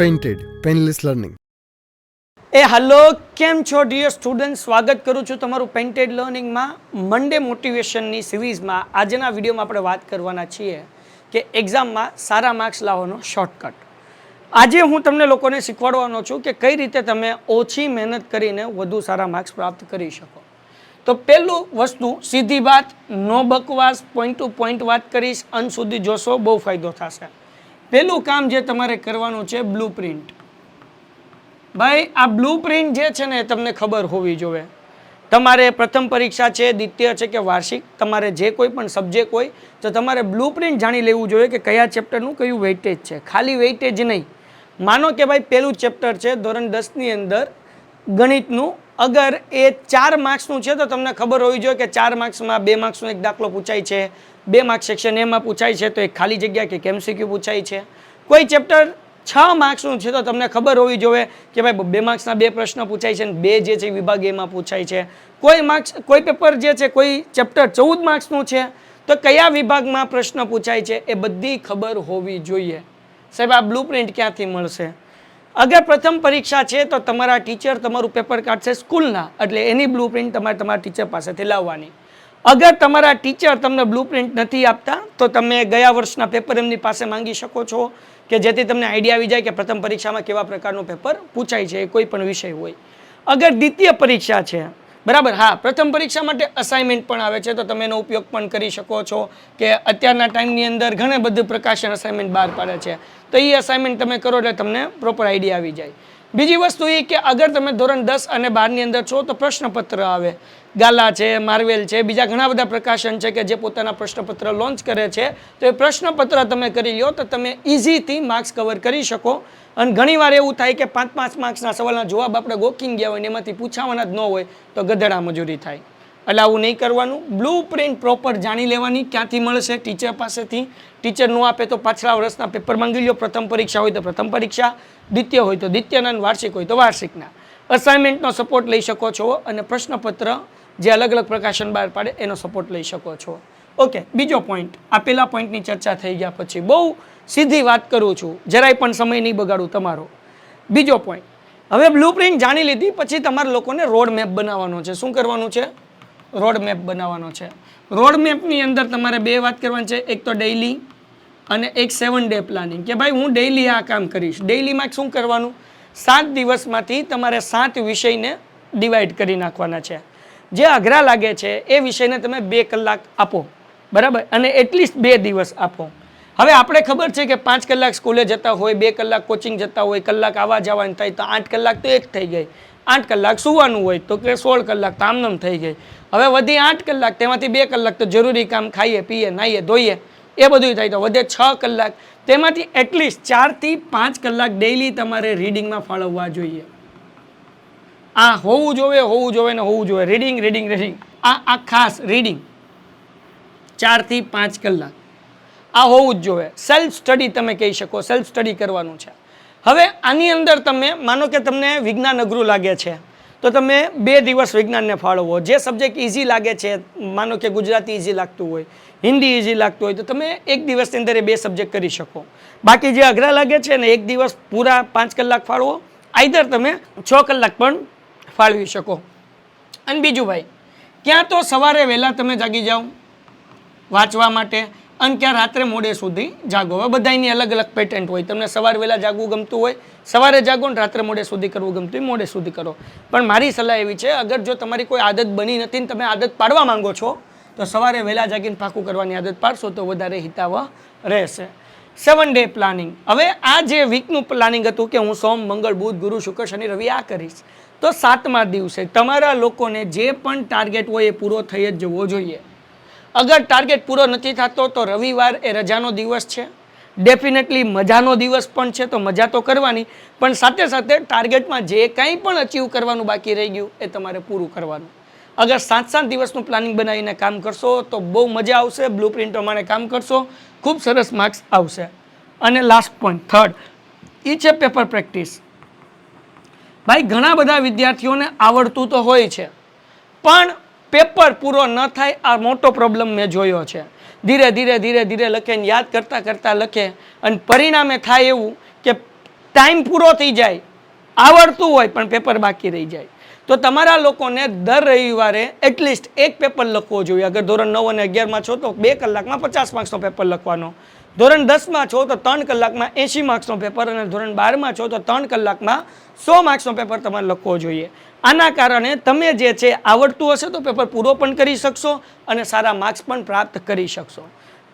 Painted painless learning એ, hello, કેમ છો? ડિયર સ્ટુડન્ટ સ્વાગત કરું છું તમારું પેઇન્ટેડ લર્નિંગમાં મંડે મોટિવેશનની સિરીઝમાં આજના વિડીયોમાં આપણે વાત કરવાના છીએ કે એક્ઝામમાં સારા માર્ક્સ લાવવાનો શોર્ટકટ આજે હું તમને લોકોને શીખવાડવાનો છું કે કઈ રીતે તમે ઓછી મહેનત કરીને વધુ સારા માર્ક્સ પ્રાપ્ત કરી શકો. તો પહેલું વસ્તુ, સીધી વાત, નો બકવાસ પોઈન્ટ ટુ પોઈન્ટ વાત કરીશ, અંત સુધી જોશો, બહુ ફાયદો થશે. પહેલું કામ જે તમારે કરવાનું છે બ્લુ પ્રિન્ટ ભાઈ, આ બ્લુ પ્રિન્ટ જે છે ને એ તમને ખબર હોવી જોઈએ. તમારે પ્રથમ પરીક્ષા છે, દ્વિતીય છે કે વાર્ષિક? તમારે જે કોઈ પણ સબ્જેક્ટ હોય, તો તમારે બ્લુ પ્રિન્ટ જાણી લેવું જોઈએ કે કયા ચેપ્ટરનું કયું વેઇટેજ છે. ખાલી વેઇટેજ નહીં. માનો કે ભાઈ પહેલું ચેપ્ટર છે, ધોરણ દસની અંદર ગણિતનું. અગર એ ચાર માર્ક્સનું છે, તો તમને ખબર હોવી જોઈએ કે ચાર માર્ક્સમાં બે માર્ક્સનો એક દાખલો પૂછાય છે. બે માર્ક્સ સેક્શન એમાં પૂછાય છે, તો એક ખાલી જગ્યા કે કેમસીક્યુ પૂછાય છે? કોઈ ચેપ્ટર છ માર્ક્સનું છે તો તમને ખબર હોવી જોઈએ કે ભાઈ બે માર્ક્સના બે પ્રશ્ન પૂછાય છે અને બે જે છે વિભાગ એમાં પૂછાય છે. કોઈ માર્ક્સ કોઈ પેપર જે છે, કોઈ ચેપ્ટર ચૌદ માર્ક્સનું છે, તો કયા વિભાગમાં પ્રશ્ન પૂછાય છે એ બધી ખબર હોવી જોઈએ. સાહેબ, આ બ્લુ પ્રિન્ટ ક્યાંથી મળશે? અગર પ્રથમ પરીક્ષા છે તો તમારા ટીચર તમારું પેપર કાઢશે સ્કૂલના એટલે એની બ્લુ પ્રિન્ટ તમારે તમારા ટીચર પાસેથી લાવવાની. અગર તમારા ટીચર તમને બ્લુ પ્રિન્ટ નથી આપતા, તો તમે ગયા વર્ષના પેપર એમની પાસે માંગી શકો છો કે જેથી તમને આઈડિયા આવી જાય કે પ્રથમ પરીક્ષામાં કેવા પ્રકારનું પેપર પૂછાય છે કોઈ પણ વિષય હોય. અગર દ્વિતીય પરીક્ષા છે, બરાબર? હા, પ્રથમ પરીક્ષા માટે અસાઇનમેન્ટ પણ આવે છે, તો તમે એનો ઉપયોગ પણ કરી શકો છો કે અત્યારના ટાઈમની અંદર ઘણા બધું પ્રકાશન અસાઇનમેન્ટ બહાર પાડે છે. તો એ અસાઇનમેન્ટ તમે કરો એટલે તમને પ્રોપર આઈડિયા આવી જાય. બીજી વસ્તુ એ કે અગર તમે ધોરણ દસ અને બારની અંદર છો તો પ્રશ્નપત્ર આવે. ગાલા છે, માર્વેલ છે, બીજા ઘણા બધા પ્રકાશન છે કે જે પોતાના પ્રશ્નપત્ર લોન્ચ કરે છે. તો એ પ્રશ્નપત્ર તમે કરી લો તો તમે ઇઝીથી માર્ક્સ કવર કરી શકો. અને ઘણીવાર એવું થાય કે પાંચ પાંચ માર્ક્સના સવાલના જવાબ આપણે ગોકિંગ ગયા હોય એમાંથી પૂછાવાના જ ન હોય તો ગધેડા મજૂરી થાય. એટલે આવું નહીં કરવાનું. બ્લુ પ્રિન્ટ પ્રોપર જાણી લેવાની, ક્યાંથી મળશે ટીચર પાસેથી. ટીચર ન આપે તો પાછલા વર્ષના પેપર માંગી લો પ્રથમ પરીક્ષા હોય તો પ્રથમ પરીક્ષા, દ્વિતીય હોય તો દ્વિતીયના વાર્ષિક હોય તો વાર્ષિકના. અસાઇનમેન્ટનો સપોર્ટ લઈ શકો છો અને પ્રશ્નપત્ર જે અલગ અલગ પ્રકાશન બહાર પાડે એનો સપોર્ટ લઈ શકો છો. ઓકે બીજો પોઈન્ટ આ પેલા પોઈન્ટની ચર્ચા થઈ ગયા પછી બહુ સીધી વાત કરું છું. જરાય પણ સમય નહીં બગાડું તમારો. બીજો પોઈન્ટ હવે બ્લુ પ્રિન્ટ જાણી લીધી, પછી તમારે લોકોને રોડ મેપ બનાવવાનો છે. શું કરવાનું છે? રોડ મેપ બનાવવાનો છે. રોડ મેપની અંદર તમારે બે વાત કરવાની છે. એક તો ડેઇલી અને એક સેવન ડે પ્લાનિંગ કે ભાઈ હું ડેઇલી આ કામ કરીશ. ડેઇલીમાં શું કરવાનું? સાત દિવસમાંથી તમારે સાત વિષયને ડિવાઈડ કરી નાખવાના છે. જે અઘરા લાગે છે, એ વિષયને તમે બે કલાક આપો. બરાબર? અને એટલીસ્ટ બે દિવસ આપો. હવે આપણે ખબર છે કે પાંચ કલાક સ્કૂલે જતા હોય, બે કલાક કોચિંગ જતા હોય, કલાક આવવા જવાનું થાય તો આઠ કલાક તો એક થઈ ગઈ. આઠ કલાક સુવાનું હોય તો કે સોળ કલાક તો આમનામ થઈ ગઈ. હવે વધી આઠ કલાક, તેમાંથી બે કલાક તો જરૂરી કામ ખાઈએ, પીએ, નાહીએ, ધોઈએ, એ બધું થાય તો વધે છ કલાક. તેમાંથી એટલીસ્ટ ચારથી પાંચ કલાક ડેઈલી તમારે રીડિંગમાં ફાળવવા જોઈએ. આ હોવું જોઈએ હોવું જોઈએ ને હોવું જોઈએ રીડિંગ રીડિંગ રીડિંગ આ આ ખાસ રીડિંગ ચારથી પાંચ કલાક. આ હોવું જ જોઈએ સેલ્ફ સ્ટડી તમે કહી શકો સેલ્ફ સ્ટડી કરવાનું છે. હવે આની અંદર તમે, માનો કે તમને વિજ્ઞાન અઘરું લાગે છે. તો તમે બે દિવસ વિજ્ઞાનને ફાળવો. જે સબ્જેક્ટ ઇઝી લાગે છે, માનો કે ગુજરાતી ઇઝી લાગતું હોય, હિન્દી ઇઝી લાગતું હોય, તો તમે એક દિવસની અંદર એ બે સબ્જેક્ટ કરી શકો. બાકી જે અઘરા લાગે છે ને, એક દિવસ પૂરા પાંચ કલાક ફાળવો આઈધર તમે છ કલાક પણ ફાળવી શકો. અને બીજું ભાઈ, ક્યાં તો સવારે વહેલા તમે જાગી જાઓ, વાંચવા માટે અને ક્યાં રાત્રે મોડે સુધી જાગો. હવે બધાની અલગ અલગ પેટન્ટ હોય. તમને સવાર વહેલા જાગવું ગમતું હોય, સવારે જાગો ને રાત્રે મોડે સુધી કરવું ગમતું હોય, મોડે સુધી કરો. પણ મારી સલાહ એવી છે, અગર જો તમારી કોઈ આદત બની નથી ને તમે આદત પાડવા માંગો છો, તો સવારે વહેલા જાગીને પાકું કરવાની આદત પાડશો તો વધારે હિતાવહ રહેશે. સેવન ડે પ્લાનિંગ હવે આ જે વીકનું પ્લાનિંગ હતું કે હું સોમ, મંગળ, બુધ, ગુરુ, શુક્ર, શનિ, રવિ, આ કરીશ, તો સાતમા દિવસે તમારા લોકોને જે પણ ટાર્ગેટ હોય એ પૂરો થઈ જ જવો જોઈએ. અગર ટાર્ગેટ પૂરો નથી થતો તો રવિવાર એ રજાનો દિવસ છે. ડેફિનેટલી મજાનો દિવસ પણ છે તો મજા તો કરવાની, પણ સાથે સાથે ટાર્ગેટમાં જે કંઈ પણ અચીવ કરવાનું બાકી રહી ગયું એ તમારે પૂરું કરવાનું. અગર સાત સાત દિવસનું પ્લાનિંગ બનાવીને કામ કરશો તો બહુ મજા આવશે બ્લુ પ્રિન્ટ પ્રમાણે કામ કરશો, ખૂબ સરસ માર્ક્સ આવશે. અને લાસ્ટ પોઈન્ટ થર્ડ એ છે પેપર પ્રેક્ટિસ ભાઈ, ઘણા બધા વિદ્યાર્થીઓને આવડતું તો હોય છે, પણ પેપર પૂરો ન થાય, આ મોટો પ્રોબ્લેમ મેં જોયો છે. ધીરે ધીરે ધીરે ધીરે લખે ને યાદ કરતાં કરતાં લખે અને પરિણામે થાય એવું કે ટાઈમ પૂરો થઈ જાય, આવડતું હોય પણ પેપર બાકી રહી જાય. તો તમારા લોકોને દર રવિવારે એટલીસ્ટ એક પેપર લખવો જોઈએ. અગર ધોરણ નવ અને અગિયારમાં છો તો બે કલાકમાં પચાસ માર્ક્સનો પેપર લખવાનો. ધોરણ દસમાં છો તો ત્રણ કલાકમાં એંશી માર્ક્સનો પેપર અને ધોરણ બારમાં છો તો ત્રણ કલાકમાં સો માર્ક્સનો પેપર તમારે લખવો જોઈએ. આના કારણે તમે જે છે આવડતું હશે તો પેપર પૂરો પણ કરી શકશો અને સારા માર્ક્સ પણ પ્રાપ્ત કરી શકશો.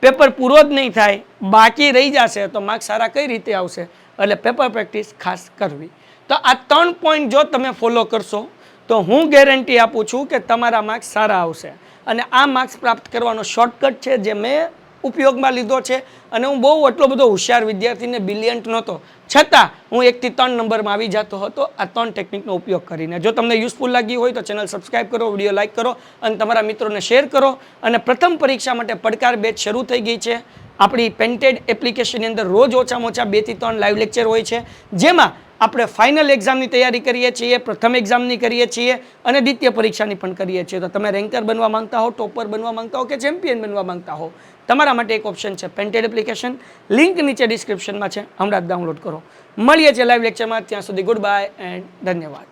પેપર પૂરો જ નહીં થાય, બાકી રહી જશે તો માર્ક્સ સારા કઈ રીતે આવશે? એટલે પેપર પ્રેક્ટિસ ખાસ કરવી. તો આ ત્રણ પોઈન્ટ જો તમે ફોલો કરશો, તો હું ગેરંટી આપું છું કે તમારા માર્ક્સ સારા આવશે. અને આ માર્ક્સ પ્રાપ્ત કરવાનો શોર્ટકટ છે જે મેં ઉપયોગમાં લીધો છે અને હું બહુ એટલો બધો હોશિયાર વિદ્યાર્થીને બિલિયન્ટ નહોતો. છતાં હું એકથી ત્રણ નંબરમાં આવી જતો હતો. આ ત્રણ ટેકનિકનો ઉપયોગ કરીને. જો તમને યુઝફુલ લાગી હોય તો ચેનલ સબસ્ક્રાઈબ કરો વીડિયો લાઇક કરો અને તમારા મિત્રોને શેર કરો. અને પ્રથમ પરીક્ષા માટે પડકાર બેચ શરૂ થઈ ગઈ છે. આપણી પેન્ટેડ એપ્લિકેશનની અંદર રોજ ઓછામાં ઓછા બેથી ત્રણ લાઈવ લેક્ચર હોય છે. જેમાં આપણે ફાઇનલ એક્ઝામની તૈયારી કરીએ છીએ, પ્રથમ એક્ઝામની કરીએ છીએ અને દ્વિતીય પરીક્ષાની પણ કરીએ છીએ. તો તમે રેન્કર બનવા માંગતા હો ટોપર બનવા માંગતા હો કે ચેમ્પિયન બનવા માંગતા હો? તમારા માટે એક ઓપ્શન છે પેન્ટેડ એપ્લિકેશન લિંક નીચે ડિસ્ક્રિપ્શનમાં છે. હમણાં જ ડાઉનલોડ કરો. મળીએ છીએ લાઈવ લેક્ચરમાં ત્યાં સુધી ગુડ બાય એન્ડ ધન્યવાદ.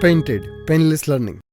Painted painless Learning.